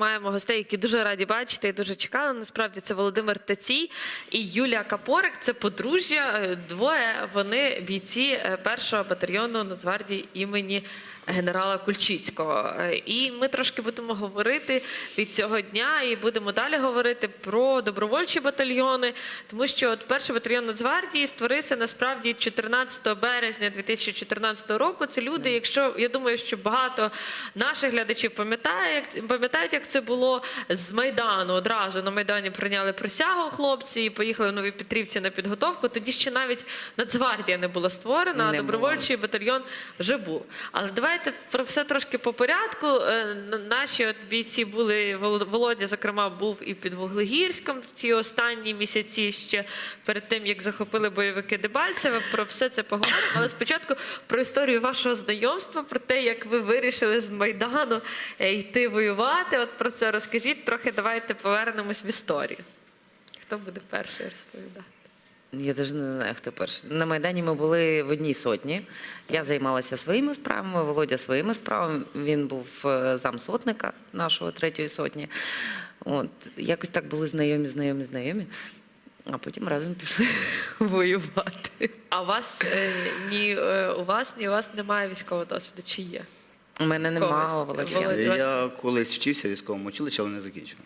Маємо гостей, які дуже раді бачити і дуже чекали. Насправді це Володимир Тацій і Юлія Капорик. Це подружжя. Е, Двоє вони бійці е, першого батальйону Нацгвардії імені генерала Кульчицького. Е, І ми трошки будемо говорити від цього дня і будемо далі говорити про добровольчі батальйони, тому що от перший батальйон Нацгвардії створився насправді 14 березня 2014 року. Це люди, якщо я думаю, що багато наших глядачів пам'ятає, як пам'ятають, як це було з Майдану. Одразу на Майдані прийняли присягу хлопці і поїхали в Нові Петрівці на підготовку. Тоді ще навіть Нацгвардія не була створена, а добровольчий батальйон вже був. Але давайте про все трошки по порядку. Е, Наші от бійці були Волод- Володя, зокрема, був і під Вуглегірськом в ці останні місяці ще перед тим, як захопили бойовики Дебальцеве. Про все це поговоримо. Але спочатку про історію вашого знайомства, про те, як ви вирішили з Майдану е, йти воювати. От про це розкажіть. Трохи давайте повернемось в історію. Хто буде перший розповідати? Я навіть не знаю, хто перший. На Майдані ми були в одній сотні. Я займалася своїми справами, Володя своїми справами. Він був е, замсотника нашого третьої сотні. От, якось так були знайомі, знайомі, знайомі. А потім разом пішли воювати. А у вас е, ні е, у вас, ні у вас немає військового досвіду, чи є? У мене немає. Володя. Володя. Я колись вчився в військовому училищі, але не закінчив.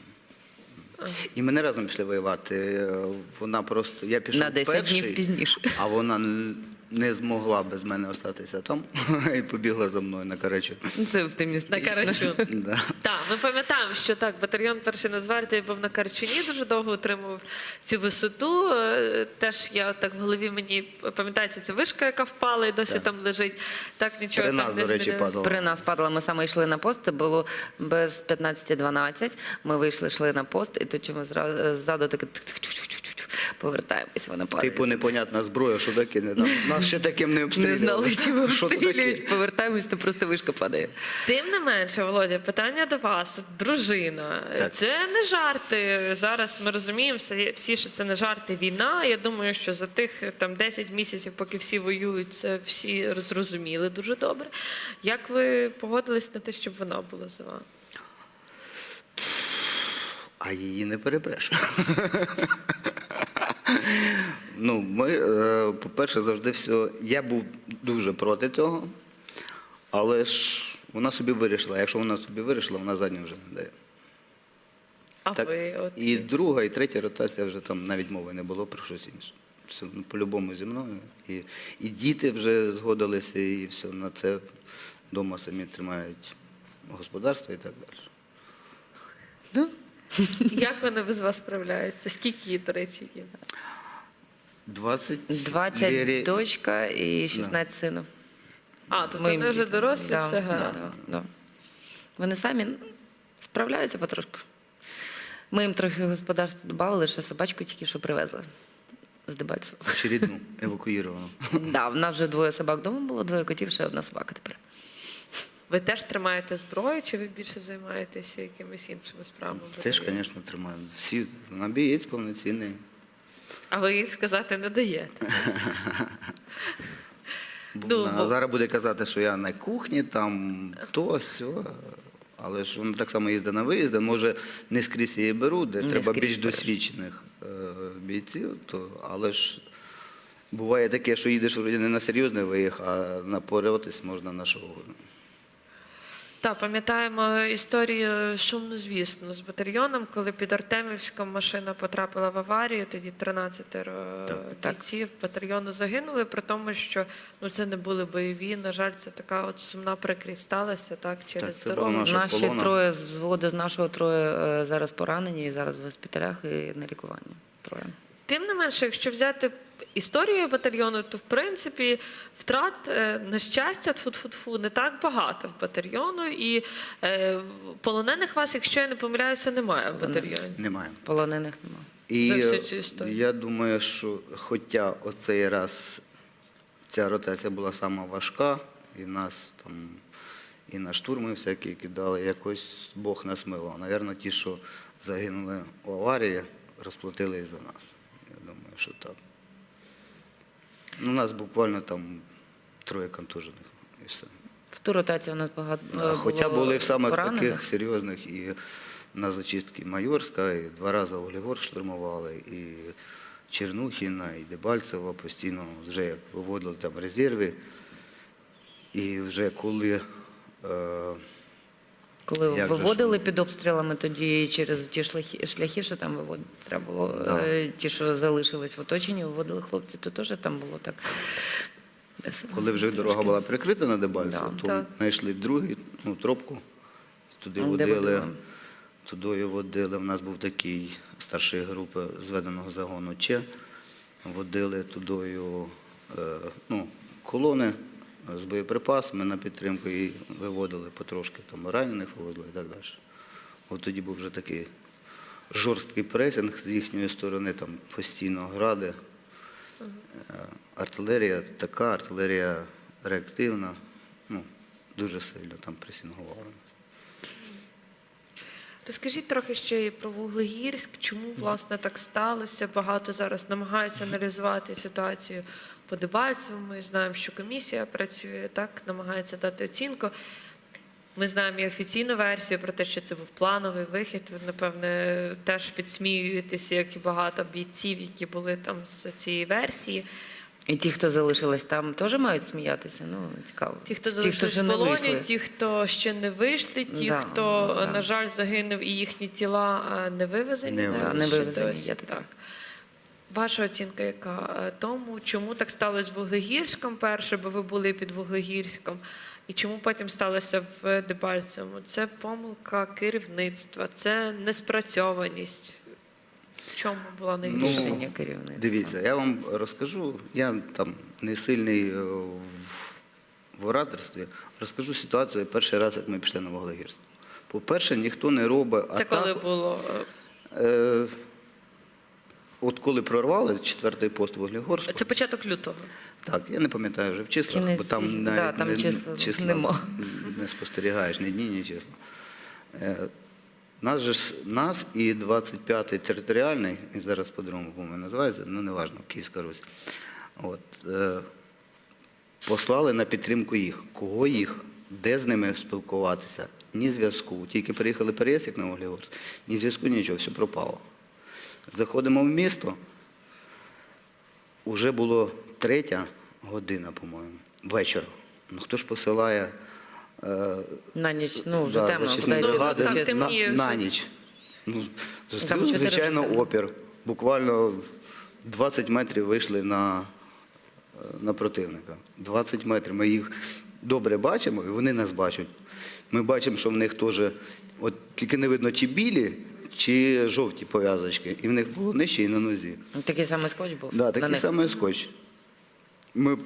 І мене разом пішли воювати. Вона просто я пішов На 10 перший, днів пізніше. а вона не змогла без мене остатися там і побігла за мною на Карачу. Це На оптимістично. Карачун. Да. Так, ми пам'ятаємо, що так, батальйон перший Нацгвардії був на Карчуні, дуже довго утримував цю висоту. Е, Теж я так в голові мені пам'ятається, це вишка, яка впала і досі Так. там лежить. Так нічого При там нас, не до речі, змінилося. падало. При нас падало, ми саме йшли на пост, це було без 15-12. Ми вийшли, йшли на пост, і тут чому зра- ззаду таке повертаємось, вона падає. Типу непонятна зброя, що викине. Нам- Нас ще таким не не знали, таке? обстрілюють, повертаємось, то просто вишка падає. Тим не менше, Володя, питання до вас. Дружина. Так. Це не жарти. Зараз ми розуміємо всі, що це не жарти війна. Я думаю, що за тих там 10 місяців, поки всі воюють, це всі зрозуміли дуже добре. Як ви погодились на те, щоб вона була за вами? А її не перебреш. ну, ми, е, по-перше, завжди все. Я був дуже проти цього, але ж вона собі вирішила. Якщо вона собі вирішила, вона задню вже не дає. А Так, ви от І друга, і третя ротація вже там навіть мови не було про щось інше. Все ну, по-любому зі мною. І, і діти вже згодилися, і все на це вдома самі тримають господарство і так далі. Да. Як вони без вас справляються? Скільки, до речі, є? 20, 20 Лєрі- дочка і 16 синів. А, тобто Моїм вони вже дітям. дорослі, Да, все гаразд. да, да. Вони самі ну, справляються потрошку. Ми їм трохи господарства додали, що собачку тільки що привезли з Дебальцева. очередну евакуїровано. Да, в нас вже двоє собак вдома було, двоє котів, ще одна собака тепер. Ви теж тримаєте зброю, чи ви більше займаєтеся якимись іншими справами? Теж, звісно, тримаю. Всі вона бієць повноцінний. А ви їй сказати не даєте. Бо Ну, вона бо- зараз буде казати, що я на кухні, там то, сьо. Але ж вона так само їздить на виїзди. Може, не скрізь її беруть, де Не треба більш береш. досвідчених е, бійців. То, але ж буває таке, що їдеш вроді не на серйозний виїзд, а напоротись можна на що угодно. Так, пам'ятаємо історію шумну, звісно, з батальйоном, коли під Артемівськом машина потрапила в аварію, тоді 13 Так. бійців батальйону загинули, при тому, що ну, це не були бойові. На жаль, це така от сумна прикрість сталася так, через було дорогу. наше Наші полона. троє з взводу з нашого троє е, зараз поранені і зараз в госпіталях і на лікуванні. Троє. Тим не менше, якщо взяти історію батальйону, то в принципі втрат е, на щастя тфу-тфу-тфу, не так багато в батальйону, і е, в- полонених вас, якщо я не помиляюся, немає в батальйоні. Немає. Полонених немає. І За всю цю історію. я думаю, що хоча оцей раз ця ротація була сама важка, і нас там і на штурми всякі кидали, якось Бог нас мило. Навірно, ті, що загинули у аварії, розплатили і за нас. Я думаю, що так. Ну, у нас буквально там троє контужених і все. В ту ротацію у нас багато. Е, Хоча були в самих поранених. таких серйозних і на зачистки Майорська, і два рази Углігор штурмували, і Чернухіна, і Дебальцева постійно вже як виводили там резерви. І вже коли е, Коли Як виводили під обстрілами, тоді через ті шляхи, шляхи що там виводити треба було, Да. е, ті, що залишились в оточенні, виводили хлопці, то теж там було так. коли вже дорога була прикрита на Дебальцево, Да, то так. знайшли другий, ну, тропку, туди водили? Туди водили. У нас був такий старший групи зведеного загону Че. Водили тудою е, ну, колони з боєприпасами на підтримку і виводили потрошки там ранених вивозили і так далі. От тоді був вже такий жорсткий пресинг з їхньої сторони, там постійно гради. Е, Артилерія така, артилерія реактивна, ну, дуже сильно там пресингувала. Розкажіть трохи ще і про Вуглегірськ. Чому власне так сталося? Багато зараз намагаються аналізувати ситуацію по Дебальцеву. Ми знаємо, що комісія працює так, намагається дати оцінку. Ми знаємо і офіційну версію про те, що це був плановий вихід. Ви, напевне, теж підсміюєтеся, як і багато бійців, які були там з цієї версії. І ті, хто залишились там, теж мають сміятися. Ну, цікаво. Ті, хто ті, залишились в полоні, вийшли. ті, хто ще не вийшли, ті, Да, хто, да. на жаль, загинув і їхні тіла не вивезені. Не вивезені. Не вивезені, досі. таке. Так. Ваша оцінка яка е, тому, чому так сталося з Вуглегірськом перше, бо ви були під Вуглегірськом, і чому потім сталося в Дебальцевому? Це помилка керівництва, це неспрацьованість. В чому була найбільша? Ну, керівництва. Дивіться, я вам розкажу, я там не сильний е, в, ораторстві, розкажу ситуацію перший раз, як ми пішли на Вуглегірство. По-перше, ніхто не робить Це коли було е, Е, от коли прорвали четвертий пост Вуглегорську, це початок лютого. так, я не пам'ятаю вже в числах, Кінець бо там навіть да, там не, числа числа не спостерігаєш, ні дні, ні числа. Нас же ж- нас і 25-й територіальний, він зараз по-другому по-моєму називається, ну неважно, Київська Русь. От, е, послали на підтримку їх. Кого їх? Де з ними спілкуватися? Ні зв'язку. Тільки приїхали переїзд на Углігорськ, ні зв'язку, нічого, все пропало. Заходимо в місто, Уже було третя година, по-моєму, вечора. Ну хто ж посилає На ніч, ну, вже да, темно. йти? бригади так на, темніє вже. на ніч? Ну, зустріли, чотири звичайно, опір. Буквально 20 метрів вийшли на, е, на противника. 20 метрів. Ми їх добре бачимо, і вони нас бачать. Ми бачимо, що в них теж, от тільки не видно, чи білі, чи жовті пов'язочки. І в них було нижче і на нозі. Такий самий скотч був? Да, такий самий скотч. Ми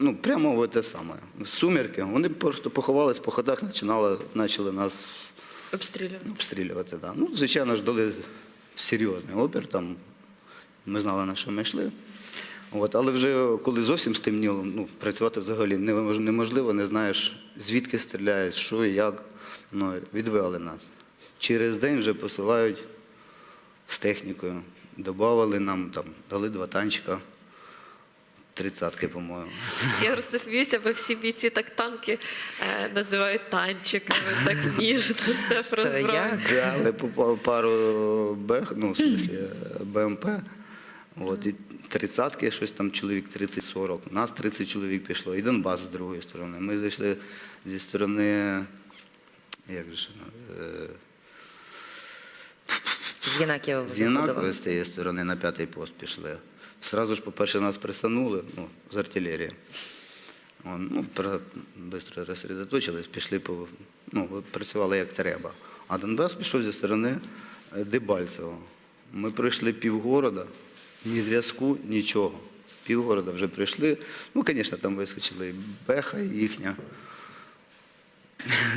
ну, прямо в те саме. В сумерки. Вони просто поховались по ходах, починали, почали нас Обстрілювати. обстрілювати. Да. Ну, звичайно ж, дали серйозний опір. Там, ми знали, на що ми йшли. От, але вже коли зовсім стемніло, ну, працювати взагалі неможливо, не знаєш, звідки стріляють, що і як. Ну, відвели нас. Через день вже посилають з технікою. Добавили нам, там, дали два танчика, тридцятки, по-моєму. Я просто сміюся, бо всі бійці так танки е, називають танчиками, так ніжно все про Та зброю. як? Дали по па- пару Б, ну, в смысле, БМП. От, і тридцятки, щось там чоловік 30-40. Нас 30 чоловік пішло, і Донбас з другої сторони. Ми зайшли зі сторони, як же ж, воно, е, З Єнакієва з з тієї сторони на п'ятий пост пішли. Сразу ж, по-перше, нас присанули ну, з артилерії. Ну, швидко розсередоточились, пішли по, ну, працювали як треба. А Донбас пішов зі сторони е, Дебальцева. Ми пройшли півгорода, ні зв'язку, нічого. Півгорода вже прийшли. Ну, звісно, там вискочили і Беха і їхня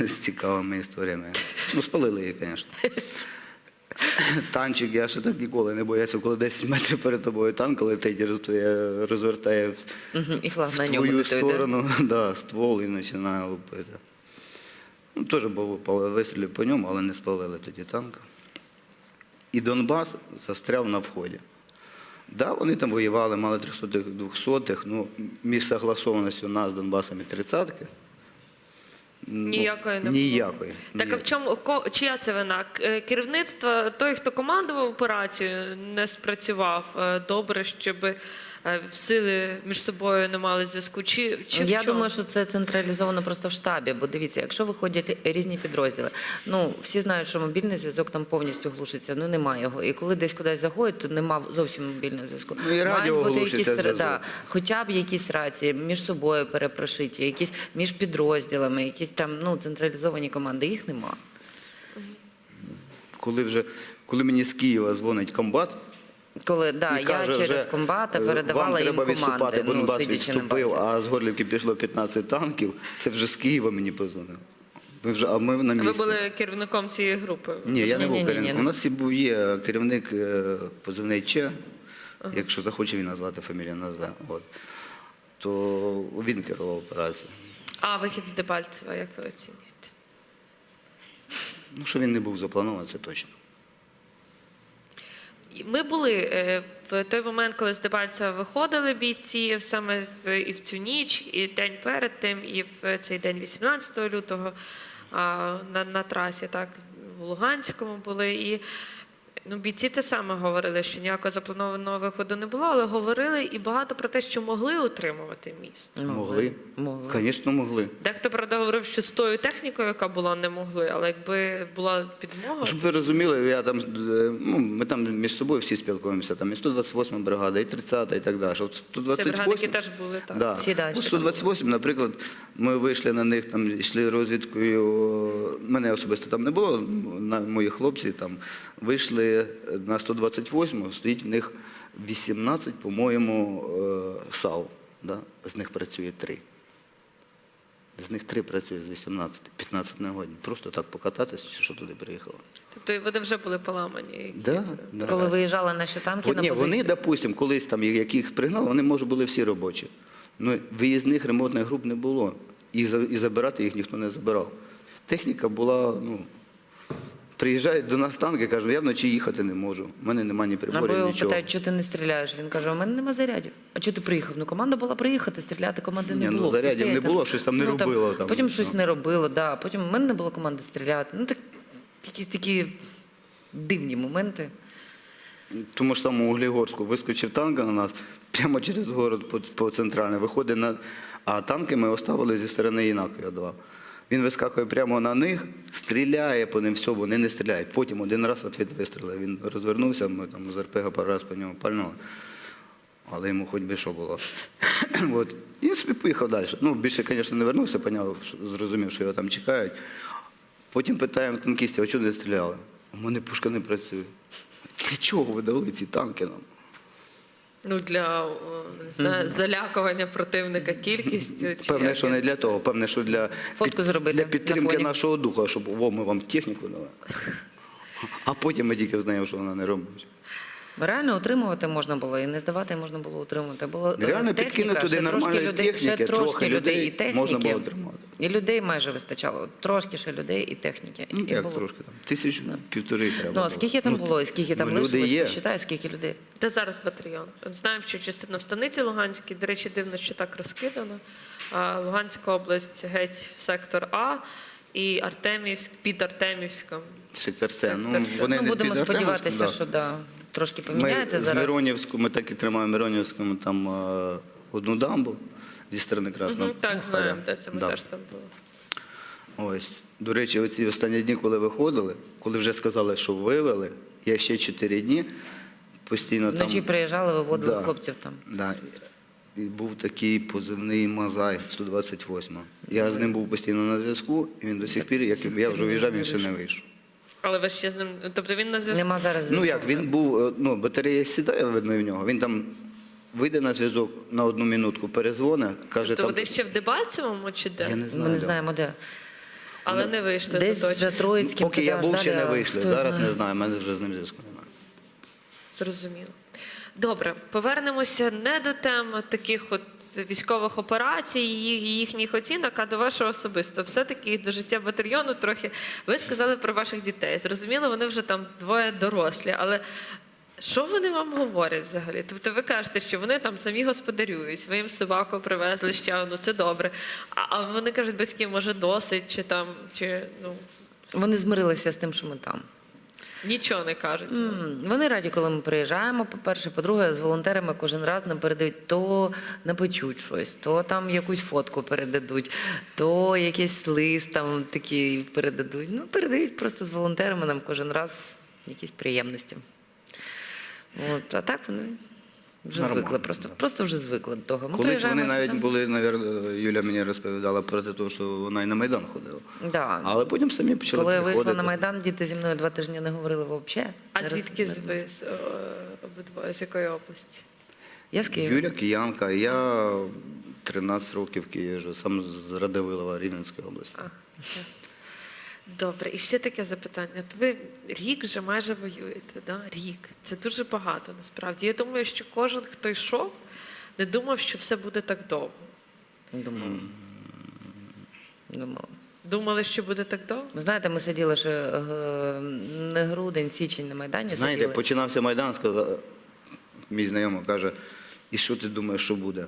з цікавими історіями. Ну, спалили її, звісно. Танчик, я ще так ніколи не боявся, коли 10 метрів перед тобою танк летить розвертає- Мгм, І флаг в на ньому твою да? сторону, да, ствол і починає лупити. Ну, теж був пал- вистрілів по ньому, але не спалили тоді танк. І Донбас застряв на вході. Да, вони там воювали, мали 300-х, 200-х, ну, між согласованістю нас з Донбасом і тридцятки, Ну, Ніякої не. Ніякої. Так а в чому ко- чия це вина? Е, Керівництво, той, хто командував операцією, не спрацював е, добре, щоб е, сили між собою не мали зв'язку. Чи, чи Я думаю, що це централізовано просто в штабі. Бо дивіться, якщо виходять різні підрозділи, ну всі знають, що мобільний зв'язок там повністю глушиться. Ну немає його. І коли десь кудись заходять, то нема зовсім мобільного зв'язку. Ну, і Мають радіо бути якісь зв'язок. да, хоча б якісь рації між собою перепрошиті, якісь між підрозділами, якісь там ну централізовані команди. Їх нема. Коли вже коли мені з Києва дзвонить комбат, Коли да, і я каже через вже, комбата е, передавала вам їм треба відступати, команди. бо ну, Донбас відступив, а з Горлівки пішло 15 танків. Це вже з Києва мені позвонив. Ми вже, а ми на місці. Ви були керівником цієї групи. Ні, я не був керівником. У нас і був є керівник е, позивний Че, якщо захоче він назвати фамілію, назве. От. То він керував операцією. А вихід з Дебальцева, як ви оцінюєте? Ну, що він не був запланований, це точно. Ми були е, в той момент, коли з Дебальцева виходили бійці саме в, і в цю ніч, і день перед тим, і в цей день 18 лютого на, на трасі, так, в Луганському були. І ну, бійці те саме говорили, що ніякого запланованого виходу не було, але говорили і багато про те, що могли утримувати місто. Могли. Могли. Звісно, могли. Дехто правда говорив, що з тою технікою, яка була, не могли, але якби була підмога. Щоб ви розуміли, я там, е, ну, ми там між собою всі спілкуємося, там і 128 бригада, і 30 і так далі. От Це бригади, теж були так. Да. Всі далі. 128, наприклад, ми вийшли на них, там йшли розвідкою. Мене особисто там не було, на мої хлопці там вийшли на 128-му, стоїть в них 18, по-моєму, е, САУ. Да? З них працює 3. З них 3 працює з 18, 15 не годні. Просто так покататися, чи що туди приїхало. Тобто вони вже були поламані. які- Да, да. Коли виїжджали наші танки От, на ні, вони, допустим, колись там, яких пригнали, вони, може, були всі робочі. Ну, виїзних ремонтних груп не було. І забирати їх ніхто не забирав. Техніка була, ну, приїжджають до нас танки, кажуть, я вночі їхати не можу. У мене немає ні Або приборів, його нічого. питають, чого ти не стріляєш. Він каже: у мене нема зарядів. А чого ти приїхав? Ну команда була приїхати, стріляти команди не Ні, ну, зарядів не було, щось там не робило там. Потім щось Ну. не робило, да. Потім в мене не було команди стріляти. Ну так якісь такі дивні моменти. Тому ж самому Углігорську вискочив танк на нас прямо через город по, по центральне. Виходить на. А танки ми оставили зі сторони Інакові два. Він вискакує прямо на них, стріляє по ним, все, вони не стріляють. Потім один раз відвід вистрілив. Він розвернувся, ми там з РПГ пару раз по ньому пальнули. Але йому хоч би що було. От. І собі поїхав далі. Ну, більше, звісно, не вернувся, поняв, зрозумів, що його там чекають. Потім питаємо танкістів, а чого не стріляли? У мене пушка не працює. Для чого ви дали ці танки нам? Ну, для не знаю, залякування противника кількістю. чи Певне, як що не для того, певне, що для, Фотку зробити для на підтримки фоні. нашого духа, щоб о, ми вам техніку дали. А потім ми тільки знаємо, що вона не робить. Реально утримувати можна було і не здавати можна було утримувати. Було е, Реально техніка, підкинути туди ще трошки нормальної людей, ще техніки, трошки трохи людей людей і техніки. можна було тримати. І людей майже вистачало. Трошки ще людей і техніки. Ну, і як було. трошки там? Тисячу, півтори треба. Ну, а було. скільки там Ну, було, і скільки там ну, люди лишилось, посчитай, скільки людей. Де зараз батальйон? От знаємо, що частина в станиці Луганській, до речі, дивно, що так розкидано. А Луганська область геть сектор А і Артемівськ під Артемівськом. Сектор С. Ну, Сектор С. вони ну, не будемо під Артемовськом, сподіватися, да. що да, трошки Ми поміняється з зараз. Миронівську, ми так і тримаємо Миронівському там е, одну дамбу зі сторони Красного. Мгм, так, знаємо, де це ми Да. теж там були. Ось, до речі, оці останні дні, коли виходили, коли вже сказали, що вивели, я ще 4 дні постійно там. Вночі приїжджали, виводили Да. хлопців там. Да. І був такий позивний Мазай 128. Я з ним був постійно на зв'язку, і він до сих пір, як я вже виїжджав, він ще не вийшов. Але ви ще з ним. Тобто він на зв'язку. Нема зараз Ну як, він був, е, ну, батарея сідає, видно, в нього. Він там вийде на зв'язок на одну минутку, перезвоне, каже, Тобто там. вони ще в Дебальцевому чи де? Я не Ми знаю. не знаємо де. Але не вийшли Десь за точно. за Троїцьким. Поки я туди був, ще далі, не а вийшли. хто Зараз знає. не знаю, в мене вже з ним зв'язку немає. Зрозуміло. Добре, повернемося не до тем таких от військових операцій і їхніх оцінок, а до вашого особисто. Все-таки до життя батальйону трохи. Ви сказали про ваших дітей. Зрозуміло, вони вже там двоє дорослі, але Що вони вам говорять взагалі? Тобто ви кажете, що вони там самі господарюють, ви їм собаку привезли ще, ну це добре. А, а вони кажуть, батьки, може, досить, чи там, чи ну Вони змирилися з тим, що ми там. Нічого не кажуть. Mm, Вони раді, коли ми приїжджаємо. По-перше, по-друге, з волонтерами кожен раз нам передають то напечуть щось, то там якусь фотку передадуть, то якийсь лист там такий передадуть. Ну, передають просто з волонтерами нам кожен раз якісь приємності. От, а так вони вже Нормально, звикли, просто, просто вже звикли до того. Ми Колись вони навіть сюди. були, навірно, Юля мені розповідала про те, що вона і на Майдан ходила. Да. Але потім самі почали Коли я вийшла на Майдан, діти зі мною два тижні не говорили взагалі. А звідки з- ви з, обидва з якої області? Я з Києва. Юля киянка, я 13 років в Києві сам з Радивилова Рівненської області. А. Добре, і ще таке запитання. От ви рік вже майже воюєте, да? рік. Це дуже багато насправді. Я думаю, що кожен, хто йшов, не думав, що все буде так довго. Думала. Думала. Думали, що буде так довго? Ви знаєте, ми сиділи ще е, не грудень, січень на Майдані. Знаєте, сиділи. починався Майдан, сказав, мій знайомий каже, і що ти думаєш, що буде?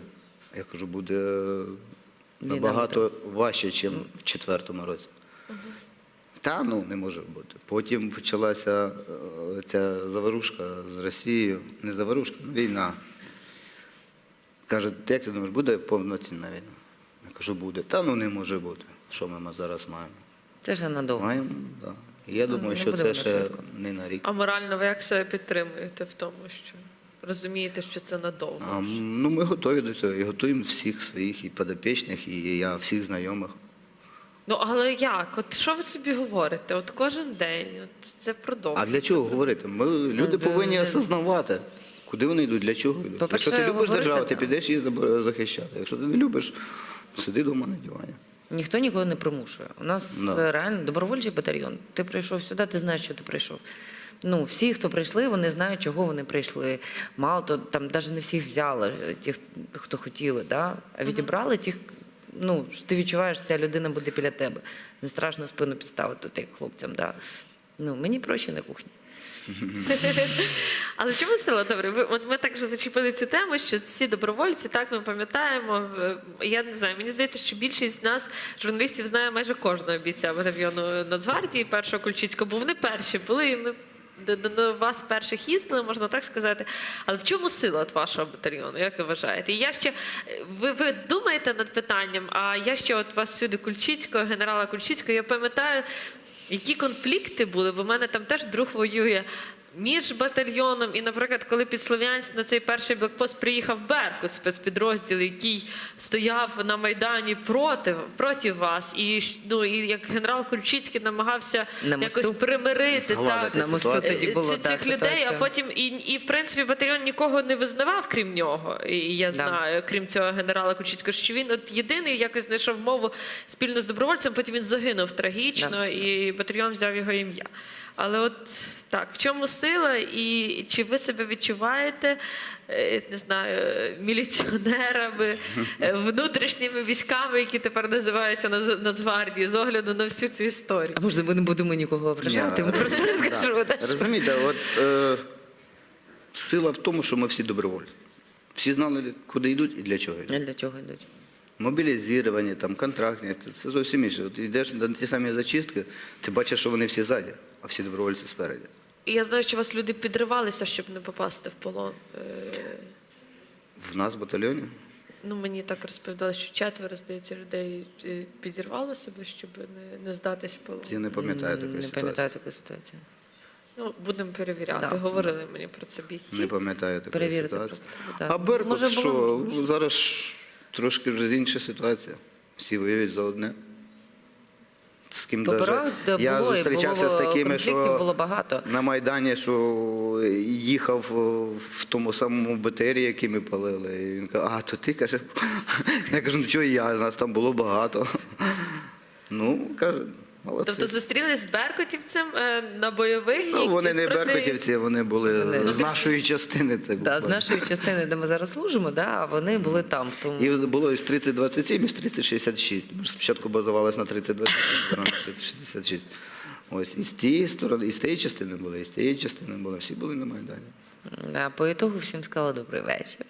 Я кажу, буде набагато важче, ніж в четвертому році. Та ну не може бути. Потім почалася е, ця заварушка з Росією. Не заварушка, ну, війна. Каже, як ти думаєш, буде повноцінна війна? Я кажу, буде. Та ну не може бути. Що ми зараз маємо? Це ж надовго. Маємо, так. Да. Я Ну, думаю, не що це ще швидко. не на рік. А морально ви як себе підтримуєте в тому, що розумієте, що це надовго? А, ну, ми готові до цього і готуємо всіх своїх і підопічних, і я всіх знайомих. Ну але як? От що ви собі говорите? От кожен день, от це продовжується. А для чого говорити? Ми, люди повинні осознавати, куди вони йдуть, для чого йдуть. Якщо ти любиш говорити, державу, ти підеш її заб- захищати. Якщо ти не любиш, сиди вдома на дивані. Ніхто нікого не примушує. У нас Да. е, реально добровольчий батальйон. Ти прийшов сюди, ти знаєш, що ти прийшов. Ну, всі, хто прийшли, вони знають, чого вони прийшли. Мало то там навіть не всіх взяли, е, ті, хто хотіли, да? а відібрали тих. Ну, що ти відчуваєш, ця людина буде біля тебе. Не страшно спину підставити, як хлопцям. Да? Ну, мені проще на кухні. Але чому сила? Добре, ви от ми так вже зачепили цю тему, що всі добровольці, так ми пам'ятаємо. е, Я не знаю, мені здається, що більшість з нас, журналістів, знає майже кожного бійця батальйону Нацгвардії першого Кульчицького, бо вони перші були, і ми до, до, до вас перших їздили, можна так сказати. Але в чому сила от вашого батальйону? Як ви вважаєте? І я ще ви, ви думаєте над питанням? А я ще от вас сюди Кульчицького, генерала Кульчицького, я пам'ятаю. Які конфлікти були? Бо в мене там теж друг воює між батальйоном. І, наприклад, коли під Слов'янськ на цей перший блокпост приїхав Беркут, спецпідрозділ, який стояв на Майдані проти, проти вас. І, ну, і як генерал Кульчицький намагався На якось примирити так, На мосту тоді було ці- та цих людей, а потім і, і в принципі батальйон нікого не визнавав, крім нього. І я Да. знаю, крім цього генерала Кучицького, що він от єдиний якось знайшов мову спільно з добровольцем. Потім він загинув трагічно, Да. і батальйон взяв його ім'я. Але от так, в чому сила, і чи ви себе відчуваєте, е, не знаю, міліціонерами, е, внутрішніми військами, які тепер називаються Нац- Нацгвардією, з огляду на всю цю історію? А може, ми не будемо нікого ображати? Ми просто розкажемо. Розумієте, от е, сила в тому, що ми всі добровольці. Всі знали, куди йдуть і для чого йдуть. Для чого йдуть? Мобілізовані, там, контрактні, це- це зовсім інше. От йдеш на ті самі зачистки, ти бачиш, що вони всі ззаді, а всі добровольці спереді. І я знаю, що у вас люди підривалися, щоб не попасти в полон. Е, В нас в батальйоні. Ну, мені так розповідали, що четверо, здається, людей е, підірвало себе, щоб не, не здатись в полон. Я не пам'ятаю такої Не пам'ятаю такої ситуації. Ну, будемо перевіряти. Да. Говорили мені про це бійці. Не пам'ятаю такої Перевірити ситуації. просто. А Беркут, Може, було, що може, зараз трошки вже інша ситуація. Всі воюють за одне. З ким даже... Я було, зустрічався було, з такими, що було багато. на Майдані, що їхав в тому самому БТРі, який ми палили. І він каже, а то ти каже. Я кажу, ну чого я, нас там було багато. Ну, каже, молодці. Тобто зустрілись з беркутівцем е, на бойових Ну, вони не спроти- беркутівці, вони були Вони- з нашої частини. Це Да, з нашої частини, де ми зараз служимо, да, а вони були там, в тому. І було із 3027, і з 3066. Ми спочатку базувалися на 3027, на 3066. Ось і з тієї сторони, і з тієї частини були, і з тієї частини були. Всі були на Майдані. Да, по ітогу всім сказала добрий вечір.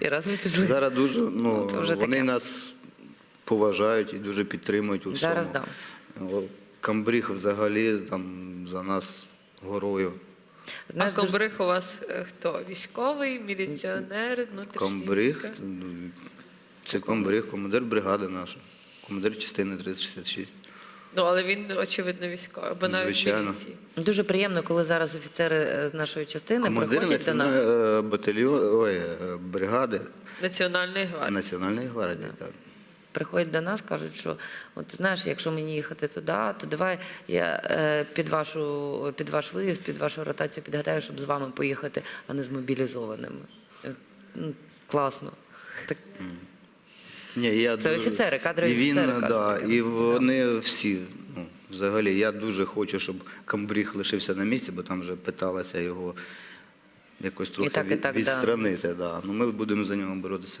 І разом пішли. Зараз дуже, ну, Це вже вони таке. нас поважають і дуже підтримують у всьому. Зараз да. Камбріг взагалі там за нас горою. Знаєш, а дуже- Комбриг у вас е, хто? Військовий, міліціонер, внутрішній війська? ну, це комбриг, командир бригади наша, командир частини 366. Ну, але він, очевидно, військовий, або навіть Звичайно. в міліції. Дуже приємно, коли зараз офіцери е, з нашої частини Командир приходять до нас. національної батальйон, ой, е, бригади Національної гвардії. Національної гвардії. Так. Приходять до нас, кажуть, що от знаєш, якщо мені їхати туди, то давай я е, під вашу під ваш виїзд, під вашу ротацію підгадаю, щоб з вами поїхати, а не з мобілізованими. Е, ну, Класно. Так, Ні, я Це дуже- офіцери, кадрові і він, офіцери да, таке. і вони всі. Ну, взагалі, я дуже хочу, щоб Камбріг лишився на місці, бо там вже питалася його якось трохи так, від- так, відстранити. Да. Ну, ми будемо за нього боротися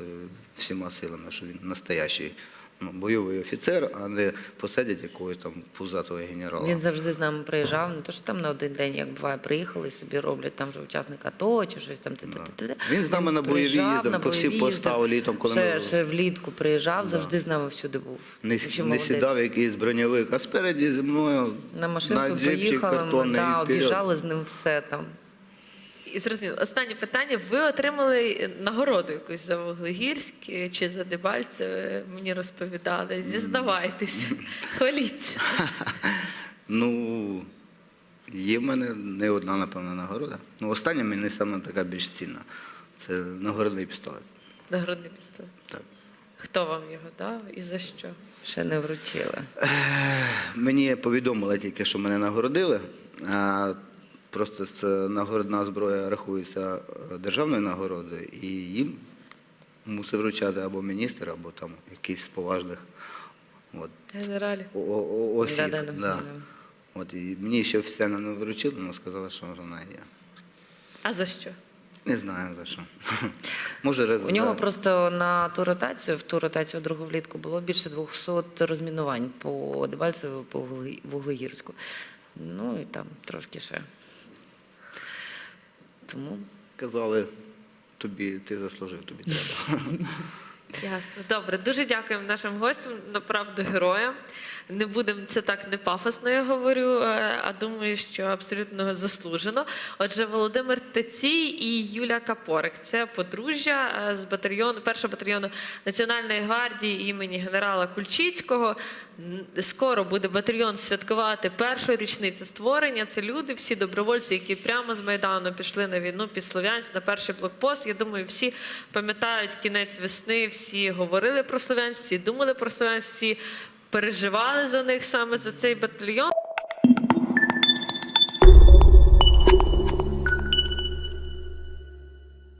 всіма силами, що він настоящий ну, бойовий офіцер, а не посадять якогось там пузатого генерала. Він завжди з нами приїжджав, не то що там на один день, як буває, приїхали собі роблять там вже учасник АТО чи щось там. ти-ти-ти-ти. Він з нами на бойові їздив, по всі бойові поста їздив. літом, коли ще, ми- ще влітку приїжджав, завжди з нами всюди був. Не, не сідав якийсь броньовик, а спереді зі мною На машинку джипчик поїхали, ми картонний да, і вперед. об'їжджали з ним все там. І зрозуміло, останнє питання. Ви отримали нагороду якусь за Вуглегірськ чи за Дебальцеве? Мені розповідали. Зізнавайтеся, хваліться. Ну, є в мене не одна, напевно, нагорода. Ну, остання мені саме така більш цінна. Це нагородний пістолет. Нагородний пістолет. Так. Хто вам його дав і за що? Ще не вручили. Мені повідомили тільки, що мене нагородили. Просто це нагородна зброя рахується е, державною нагородою, і їм мусив вручати або міністр, або там якийсь з поважних от, о- о- осіб. Да-да-да, да. да. От, і мені ще офіційно не вручили, але сказали, що вона є. А за що? Не знаю за що. Може, раз У нього за- просто на ту ротацію, в ту ротацію другу влітку було більше 200 розмінувань по Дебальцеву, по Вуглегірську. Ну і там трошки ще. Тому казали, тобі ти заслужив, тобі треба. Ясно. Добре, дуже дякуємо нашим гостям, направду героям. Не будемо це так не пафосно, я говорю, е, а думаю, що абсолютно заслужено. Отже, Володимир Тецій і Юля Капорик це подружжя е, з батальйону, першого батальйону Національної гвардії імені генерала Кульчицького. Скоро буде батальйон святкувати першу річницю створення. Це люди, всі добровольці, які прямо з Майдану пішли на війну під Слов'янськ на перший блокпост. Я думаю, всі пам'ятають кінець весни, всі говорили про Слов'янськ, всі думали про Слов'янськ, всі переживали за них саме за цей батальйон.